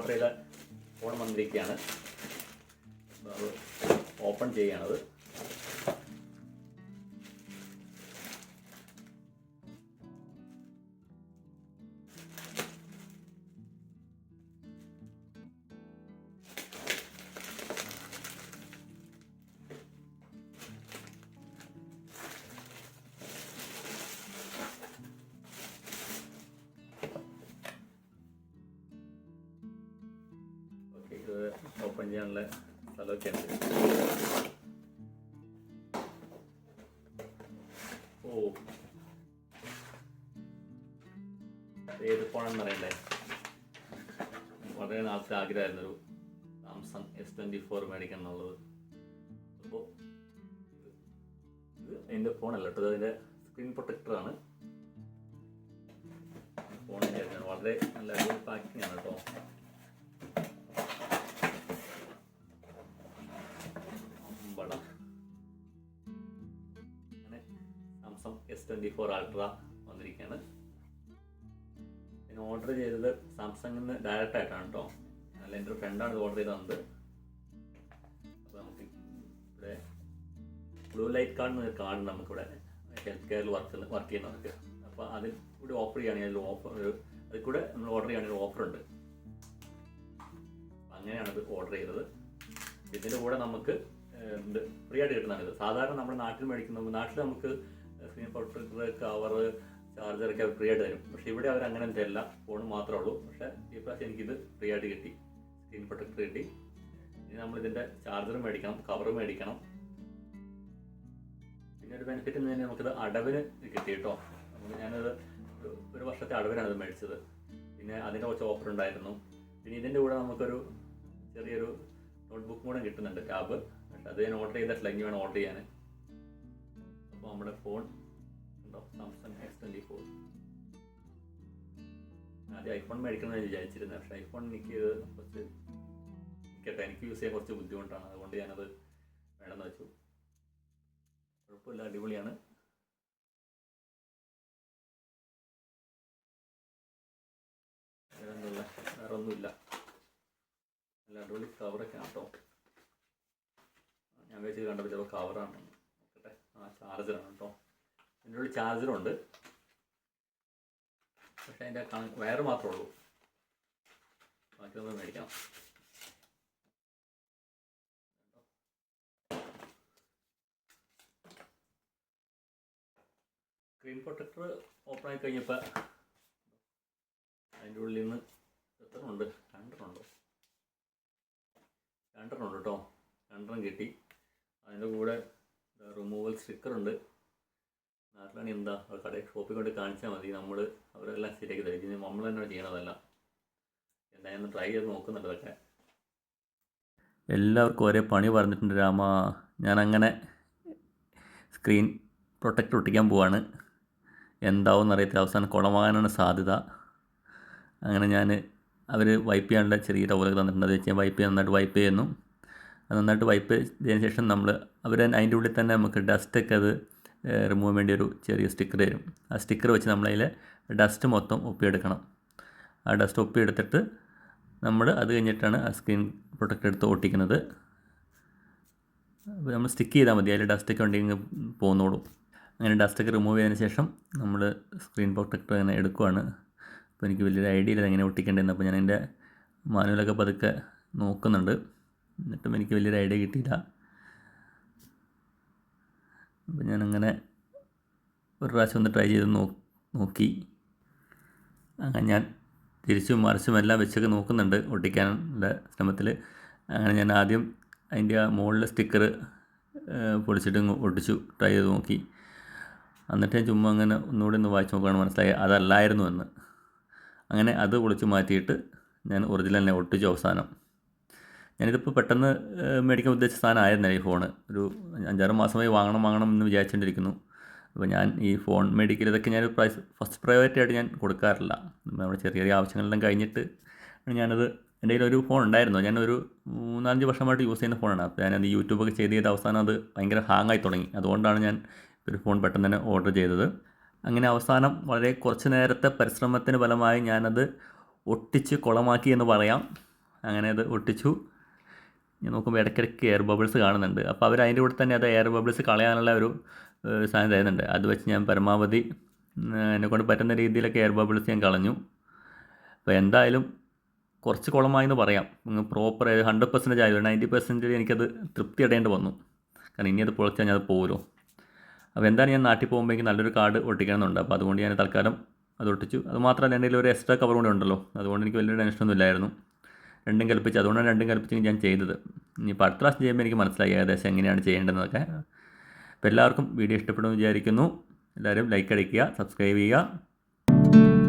Order ചെയ്ത phone വന്നിരിക്കുകയാണ്. Open ചെയ്യുകയാണത് open ചെയ്യാനുള്ള സ്ഥലമൊക്കെ ഓ. ഏത് ഫോണെന്ന് അറിയണ്ടേ വളരെ നാളത്തെ ആഗ്രഹമായിരുന്നു ഒരു സാംസങ് എസ് ട്വന്റി ഫോർ മേടിക്കണം എന്നുള്ളത് അപ്പോൾ ഇത് എന്റെ ഫോണല്ല കേട്ടോ അതിന്റെ സ്ക്രീൻ പ്രൊട്ടക്ടറാണ് ഫോണിന്റെ വളരെ നല്ല പാക്കിംഗ് ആണ് കേട്ടോ. ട്വന്റി ഫോർ അൾട്ര വന്നിരിക്കുകയാണ് പിന്നെ ഓർഡർ ചെയ്തത് സാംസങ്ങിൽ നിന്ന് ഡയറക്റ്റ് ആയിട്ടാണ് കേട്ടോ അല്ല എന്റെ ഒരു ഫ്രണ്ടാണ് ഇത് ഓർഡർ ചെയ്ത് തന്നത്. അപ്പോൾ നമുക്ക് ഇവിടെ ബ്ലൂ ലൈറ്റ് കാർഡ് എന്നൊരു കാർഡ് നമുക്കിവിടെ. ഹെൽത്ത് കെയറിൽ വർക്ക് വർക്ക് ചെയ്യുന്നവർക്ക്. അപ്പോൾ അതിൽ കൂടി ഓഫർ ചെയ്യുകയാണെങ്കിൽ ഓഫർ ഒരു അതിൽ കൂടെ നമ്മൾ ഓർഡർ ചെയ്യുകയാണെങ്കിൽ ഉണ്ട്. അങ്ങനെയാണ് ഇത് ഓർഡർ ചെയ്തത്. ഇതിന്റെ കൂടെ നമുക്ക് ഫ്രീ ആയിട്ട് കിട്ടുന്നതാണ് ഇത്. സാധാരണ നമ്മുടെ നാട്ടിൽ മേടിക്കുന്ന നാട്ടിൽ നമുക്ക് സ്ക്രീൻ പ്രൊട്ടക്ടർ കവർ ചാർജറൊക്കെ ഫ്രീ ആയിട്ട് തരും. പക്ഷെ ഇവിടെ അവർ അങ്ങനെ തരില്ല. ഫോൺ മാത്രമേ ഉള്ളൂ. പക്ഷെ ഈ പ്രാവശ്യം എനിക്കിത് ഫ്രീ ആയിട്ട് കിട്ടി. സ്ക്രീൻ പ്രൊട്ടക്ടർ കിട്ടി. ഇനി നമ്മൾ ഇതിന്റെ ചാർജർ മേടിക്കണം കവർ മേടിക്കണം. പിന്നെ ഒരു ബെനിഫിറ്റ് എന്ന് തന്നെ നമുക്കിത് അടവിന് കിട്ടി കേട്ടോ. നമുക്ക് ഞാനത് ഒരു- വർഷത്തെ അടവിനാണ് ഇത് മേടിച്ചത്. പിന്നെ അതിന്റെ കുറച്ച് ഓഫർ ഉണ്ടായിരുന്നു. പിന്നെ ഇതിന്റെ കൂടെ നമുക്കൊരു ചെറിയൊരു നോട്ട്ബുക്കും കൂടെ കിട്ടുന്നുണ്ട് ടാബ് പക്ഷേ അത് ഞാൻ ഓർഡർ ചെയ്തിട്ടില്ല. ഇനി വേണം ഓർഡർ ചെയ്യാൻ. നമ്മുടെ ഫോൺ ഉണ്ടോ? സാംസങ് എസ് ട്വന്റി ഫോർ ആദ്യം ഐഫോൺ മേടിക്കണമെന്ന് വിചാരിച്ചിരുന്നത് പക്ഷേ ഐഫോൺ എനിക്ക് കുറച്ച് കേട്ടോ എനിക്ക് യൂസ് ചെയ്യാൻ കുറച്ച് ബുദ്ധിമുട്ടാണ്. അതുകൊണ്ട് ഞാനത് വേണമെന്ന് വെച്ചു. കുഴപ്പമില്ല അടിപൊളിയാണ്. വേറൊന്നുമില്ല. നല്ല അടിപൊളി കവറൊക്കെ ആട്ടോ ഞാൻ വെച്ച് കണ്ടപ്പോൾ ചിലപ്പോൾ കവറാണ് ആ ചാർജറാണ് കേട്ടോ എന്റെ ഒരു ചാർജറുണ്ട് പക്ഷേ അതിന്റെ വയർ മാത്രമേ ഉള്ളൂ. ബാക്കിയൊന്നും മേടിക്കാം. സ്ക്രീൻ പ്രൊട്ടക്ടർ ഓപ്പൺ ആയി കഴിഞ്ഞപ്പോൾ അതിന്റെ ഉള്ളിൽ നിന്ന് എത്ര ഉണ്ട്? രണ്ടെണ്ണമുണ്ടോ രണ്ടെണ്ണം ഉണ്ട് കേട്ടോ രണ്ടെണ്ണം കിട്ടി. അതിന്റെ കൂടെ റിമൂവൽ സ്റ്റിക്കർ ഉണ്ട്. നാട്ടിലാണ് എന്താ കടയിൽ ഷോപ്പിൽ കൊണ്ട് കാണിച്ചാൽ മതി. നമ്മൾ അവരെല്ലാം ശരിയാക്കി തരും. ഇനി നമ്മൾ തന്നെ ചെയ്യണതല്ല. എന്തായാലും ട്രൈ ചെയ്ത് നോക്കുന്നുണ്ട് എല്ലാവർക്കും ഒരേ പണി പറഞ്ഞിട്ടുണ്ട് രാമ. ഞാനങ്ങനെ സ്ക്രീൻ പ്രൊട്ടക്റ്റ് ഒട്ടിക്കാൻ പോവാണ്. എന്താവും അറിയത്തില്ല. അവസാനം കുളമാകാനാണ് സാധ്യത. അങ്ങനെ ഞാൻ അവർ വൈപ്പ് ചെയ്യാനുള്ള ചെറിയ ടവലൊക്കെ തന്നിട്ടുണ്ട്. അത് വെച്ച് ഞാൻ വൈപ്പ് ചെയ്യാൻ നന്നായിട്ട് വൈപ്പ് ചെയ്യുന്നു. നന്നായിട്ട് വൈപ്പ് ചെയ്തതിന് ശേഷം നമ്മൾ അവർ അതിന്റെ ഉള്ളിൽ തന്നെ നമുക്ക് ഡസ്റ്റൊക്കെ അത് റിമൂവ് വേണ്ടി ഒരു ചെറിയ സ്റ്റിക്കർ തരും. ആ സ്റ്റിക്കർ വെച്ച് നമ്മളതിൽ ഡസ്റ്റ് മൊത്തം ഒപ്പിയെടുക്കണം. ആ ഡസ്റ്റ് ഒപ്പിയെടുത്തിട്ട് നമ്മൾ അത് കഴിഞ്ഞിട്ടാണ് ആ സ്ക്രീൻ പ്രൊട്ടക്റ്റ് എടുത്ത് ഒട്ടിക്കുന്നത്. അപ്പോൾ നമ്മൾ സ്റ്റിക്ക് ചെയ്താൽ മതി അതിൽ ഡസ്റ്റൊക്കെ ഉണ്ടെങ്കിൽ പോന്നോളും. അങ്ങനെ ഡസ്റ്റൊക്കെ റിമൂവ് ചെയ്തതിന് ശേഷം നമ്മൾ സ്ക്രീൻ പ്രൊട്ടക്ടർ അങ്ങനെ എടുക്കുവാണ്. അപ്പോൾ എനിക്ക് വലിയൊരു ഐഡിയ ഇല്ല എങ്ങനെ ഒട്ടിക്കേണ്ടതെന്ന്. അപ്പോൾ ഞാൻ എന്റെ മാനുവലൊക്കെ പതുക്കെ നോക്കുന്നുണ്ട്. എന്നിട്ടും എനിക്ക് വലിയൊരു ഐഡിയ കിട്ടിയില്ല. അപ്പം ഞാനങ്ങനെ ഒരു പ്രാവശ്യം ഒന്ന് ട്രൈ ചെയ്ത് നോക്കി. അങ്ങനെ ഞാൻ തിരിച്ചും മറിച്ചും എല്ലാം വെച്ചൊക്കെ നോക്കുന്നുണ്ട് ഒട്ടിക്കാനുള്ള ശ്രമത്തിൽ അങ്ങനെ ഞാൻ ആദ്യം അതിന്റെ ആ മുകളിലെ സ്റ്റിക്കർ പൊളിച്ചിട്ട് ഒട്ടിച്ചു ട്രൈ ചെയ്ത് നോക്കി. എന്നിട്ട് ഞാൻ ചുമ്മാ അങ്ങനെ ഒന്നുകൂടി ഒന്ന് വായിച്ച് നോക്കുകയാണ് മനസ്സിലായി അതല്ലായിരുന്നു എന്ന്. അങ്ങനെ അത് പൊളിച്ച് മാറ്റിയിട്ട് ഞാൻ ഒറിജിനലിനെ ഒട്ടിച്ചു അവസാനം. ഞാനിതിപ്പോൾ പെട്ടെന്ന് മേടിക്കാൻ ഉദ്ദേശിച്ച സാധനമായിരുന്നില്ല ഈ ഫോണ്. ഒരു അഞ്ചാറ് മാസമായി വാങ്ങണം വാങ്ങണം എന്ന് വിചാരിച്ചുകൊണ്ടിരിക്കുന്നു അപ്പോൾ ഞാൻ ഈ ഫോൺ മേടിക്കൽ ഇതൊക്കെ ഞാൻ പ്രൈസ് ഫസ്റ്റ് പ്രയോറിറ്റി ആയിട്ട് ഞാൻ കൊടുക്കാറില്ല. നമ്മുടെ ചെറിയ ചെറിയ ആവശ്യങ്ങളെല്ലാം കഴിഞ്ഞിട്ട് ഞാനത് എന്റെ കയ്യിൽ ഒരു ഫോൺ ഉണ്ടായിരുന്നു? ഞാനൊരു മൂന്നാലഞ്ച് വർഷമായിട്ട് യൂസ് ചെയ്യുന്ന ഫോണാണ്. അപ്പോൾ ഞാനത് യൂട്യൂബൊക്കെ ചെയ്ത് ചെയ്ത് അവസാനം അത് ഭയങ്കര ഹാങ് ആയി തുടങ്ങി. അതുകൊണ്ടാണ് ഞാൻ ഒരു ഫോൺ പെട്ടെന്ന് തന്നെ ഓർഡർ ചെയ്തത്. അങ്ങനെ അവസാനം വളരെ കുറച്ച് നേരത്തെ പരിശ്രമത്തിന് ഫലമായി ഞാനത് ഒട്ടിച്ച് കുളമാക്കി എന്ന് പറയാം. അങ്ങനെ അത് ഒട്ടിച്ചു. ഞാൻ നോക്കുമ്പോൾ ഇടയ്ക്കിടയ്ക്ക് എയർ ബബിൾസ് കാണുന്നുണ്ട്. അപ്പോൾ അവർ അതിന്റെ കൂടെ തന്നെ അത് എയർ ബബിൾസ് കളയാനുള്ള ഒരു സാധ്യത തരുന്നുണ്ട്. അത് വെച്ച് ഞാൻ പരമാവധി എന്നെ കൊണ്ട് പറ്റുന്ന രീതിയിലൊക്കെ എയർ ബബിൾസ് ഞാൻ കളഞ്ഞു. അപ്പോൾ എന്തായാലും കുറച്ച് കുളമായി എന്ന് പറയാം പ്രോപ്പർ ഹൺഡ്രഡ് പെർസെന്റേജ് ആയത് നയന്റി പെർസെന്റേജ് എനിക്കത് തൃപ്തി അടേണ്ടി വന്നു. കാരണം ഇനി അത് പൊളിച്ചാൽ ഞാൻ അത് പോകുമല്ലോ അപ്പോൾ എന്തായാലും ഞാൻ നാട്ടിൽ പോകുമ്പോഴേക്കും നല്ലൊരു കാർഡ് ഒട്ടിക്കണമെന്നുണ്ട്. അപ്പോൾ അതുകൊണ്ട് ഞാൻ തൽക്കാലം അത് ഒട്ടിച്ചു. അത് മാത്രമല്ല എന്റെ ഒരു എക്സ്ട്രാ കവർ കൂടെ ഉണ്ടല്ലോ. അതുകൊണ്ട് എനിക്ക് വലിയ ടെൻഷനൊന്നും ഇല്ലായിരുന്നു. രണ്ടും കൽപ്പിച്ച്. അതുകൊണ്ടാണ് രണ്ടും കൽപ്പിച്ച് ഞാൻ ചെയ്തത്. ഇനിയിപ്പോൾ അടുത്ത പ്രാവശ്യം ചെയ്യുമ്പോൾ എനിക്ക് മനസ്സിലായി ഏകദേശം എങ്ങനെയാണ് ചെയ്യേണ്ടതെന്നൊക്കെ. അപ്പോൾ എല്ലാവർക്കും വീഡിയോ ഇഷ്ടപ്പെടുമെന്ന് വിചാരിക്കുന്നു. എല്ലാവരും ലൈക്ക് അടിക്കുക സബ്സ്ക്രൈബ് ചെയ്യുക.